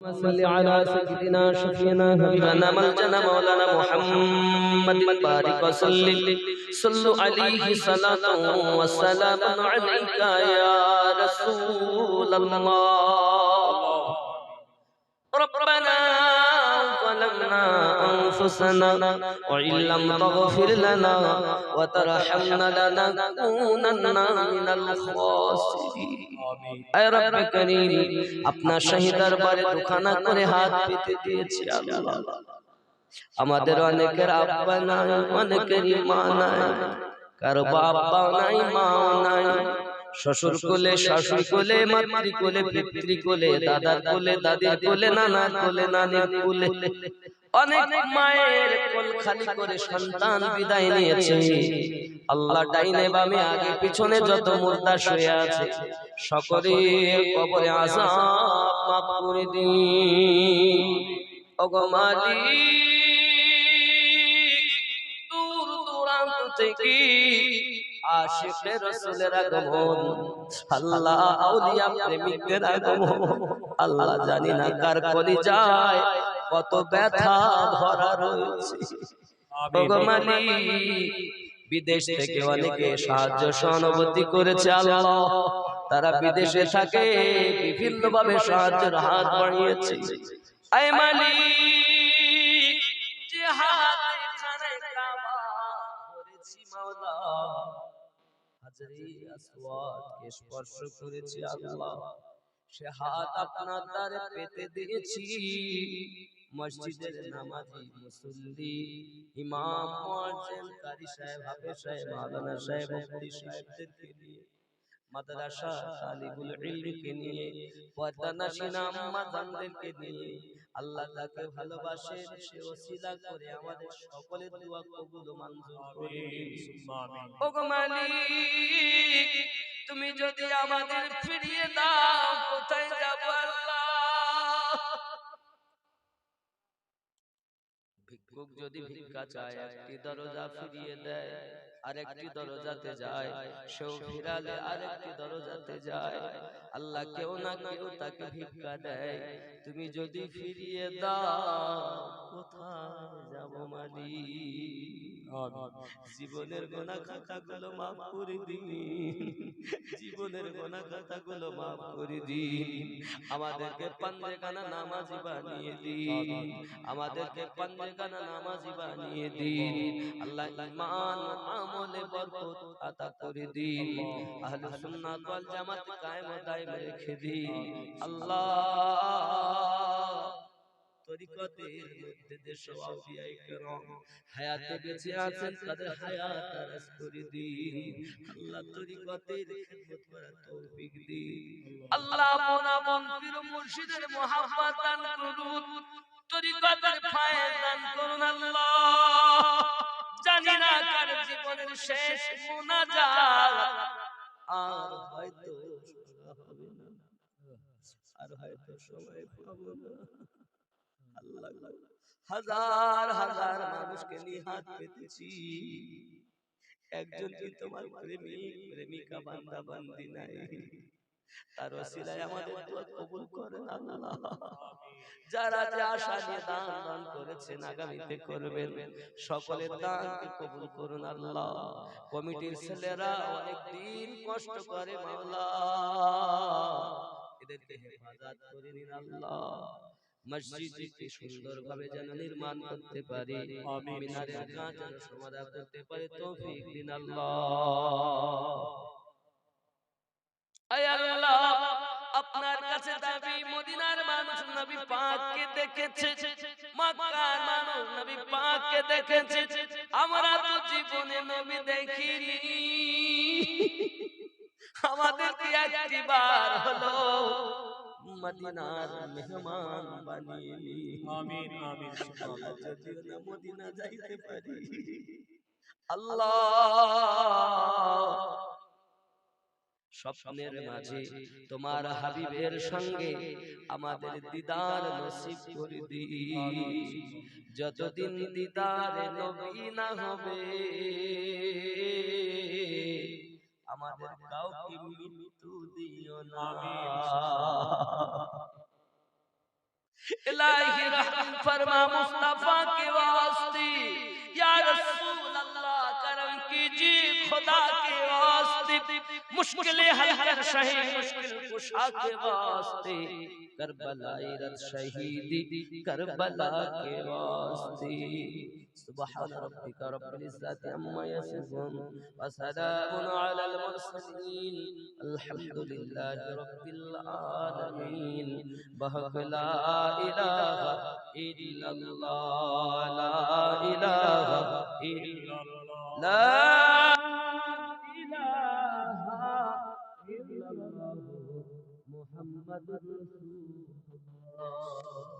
صل على سيدنا شفينا حبيبنا ملجنا مولانا محمد بارك وسلم صلوا عليه صلاة وسلام عليك يا رسول الله ربنا ظلمنا أنفسنا وإن لم تغفر لنا وترحمنا لنكونن من الخاسرين اے رب کریم আপনার শাহী দরবারে দুখানা করে হাত পেতে দিয়েছি আল্লাহ আমাদের অনেকের আব্বা নাই অনেকেরই মা নাই কারো বাবা নাই মা নাই শ্বশুর কোলে শাশুড়ি কোলে মাতৃ কোলে পিতৃ কোলে দাদার কোলে দাদির কোলে নানার কোলে নানির কোলে। অনেক মায়ের কোল খালি করে সন্তান বিদায় নিয়েছে। আল্লাহ ডাইনে বামে আগে পিছনে যত মুর্দা শুয়ে আছে সকলে কবরে আসাব মাফ করে দিন। ওগো মালিক দূর দূরান্ত থেকে আশিকে রসুলের আগমন। আল্লাহ আউলিয়া প্রেমিকদের আগমন। আল্লাহ জানি না কার কলি যায় কত ব্যথা ভরা রয়েছে। ওগো বিদেশ থেকে অনেকে সাহায্য সহানুভূতি করেছে আল্লাহ। তারা বিদেশে থাকে বিভিন্ন ভাবে সাহায্যের হাত বাড়িয়েছে। আয় মালিক! স্পর্শ করেছি আল্লাহ। সে হাত আপনার দ্বারে পেতে দিয়েছি। মসজিদের নামাজি মুসল্লি, ইমাম, মুয়াজ্জিন, কারি সাহেব, হাফেজ সাহেব মাওলানা সাহেব, মুফতি সাহেবদেরকে নিয়ে। মাদ্রাসা ইলমকে নিয়ে নিয়ে। আল্লাহ তাকে ভালোবাসেন সে ওসিলা করে আমাদের সকলের দোয়া কবুল ও মঞ্জুর করে মালিক তুমি যদি আমাদের ফিরিয়ে দাও কোথায় যাব আল্লাহ? ভিক্ষুক যদি ভিক্ষা চায় একটি দরজা ফিরিয়ে দেয়। আরেকটি দরজাতে যায় সেও ফিরালে আরেকটি দরজাতে যায়। আল্লাহ কেউ না কেউ তাকে ভিক্ষা দেয়। তুমি যদি ফিরিয়ে দাও কোথায় যাব মালি জীবনের গোনা খাতাগুলো মাফ করে দিন। জীবনের গোনা খাতাগুলো মাফ করে আমাদেরকে নামাজি বানিয়ে দিন। আমাদেরকে পাঞ্জেখানা নামাজি বানিয়ে দিন। আল্লাহ ইমান আমলে বরকত আতা করে দিন। আহলে সুন্নাত ওয়াল জামাত কায়েম রেখে দিন। আল্লাহ তরিকতের মধ্যে যে আউলিয়ায়ে হায়াতে বেঁচে আছেন তাদের হায়াত দারাজ করে দিন। আল্লাহ তরিকতের খিদমত করার তৌফিক দিন। আল্লাহ আপন পীর মুর্শিদের মহব্বত দান করুন। তরিকতের ফায়েজ দান করুন আল্লাহ। জানি না কার জীবনের শেষ মুনাজাত। আর হয়তো শোনা হবে না। আর হয়তো সময় পাবো না। হাজার হাজার মানুষকে নিয়ে হাত পেতেছি। একজন কি তোমার প্রেমিক, প্রেমিকা, বান্দা, বান্দি নাই, তার ওসিলায় আমাদের দোয়া কবুল করেন আল্লাহ যারা যে আশা নিয়ে দান দান করেছেন, আগামীতে করবেন। সকলের দানকে কবুল করুন আল্লাহ। কমিটির ছেলেরা অনেক দিন কষ্ট করে মাওলা। এদেরকে হেফাজত করে নিন আল্লাহ। মসজিদকে সুন্দরভাবে যেন নির্মাণ করতে পারি। মিনারের কাজ যেন সমাধান করতে পারে। তৌফিক দিন আল্লাহ। আপনার কাছে দাবি মদিনার মানুষ নবী পাককে দেখেছে। মক্কার মানুষ নবী পাককে দেখেছে। আমরা তো জীবনে নবী দেখিনি। আমাদেরকে একটিবার হলো। মদিনার মেহমান বানিয়ে নি আমিন আমিন আল্লাহ না মদিনা যাইতে পারি। আল্লাহ। স্বপ্নের মাঝে তোমার হাবিবের সঙ্গে আমাদের দিদার নসিব করে দি যতদিন দিদার নবী না হবে আমাদের কাউকে মৃত্যু দিও না یا رسول اللہ کرم کیجیے خدا کے واسطے مشکل حل کر شہید مشکل کشا کے واسطے کربلا رت شہیدی کربلا کے واسطے سبحان ربك رب العزة عما يصفون وسلام على المرسلين الحمد لله رب العالمين بحق لا إله إلا الله لا إله إلا الله Oh.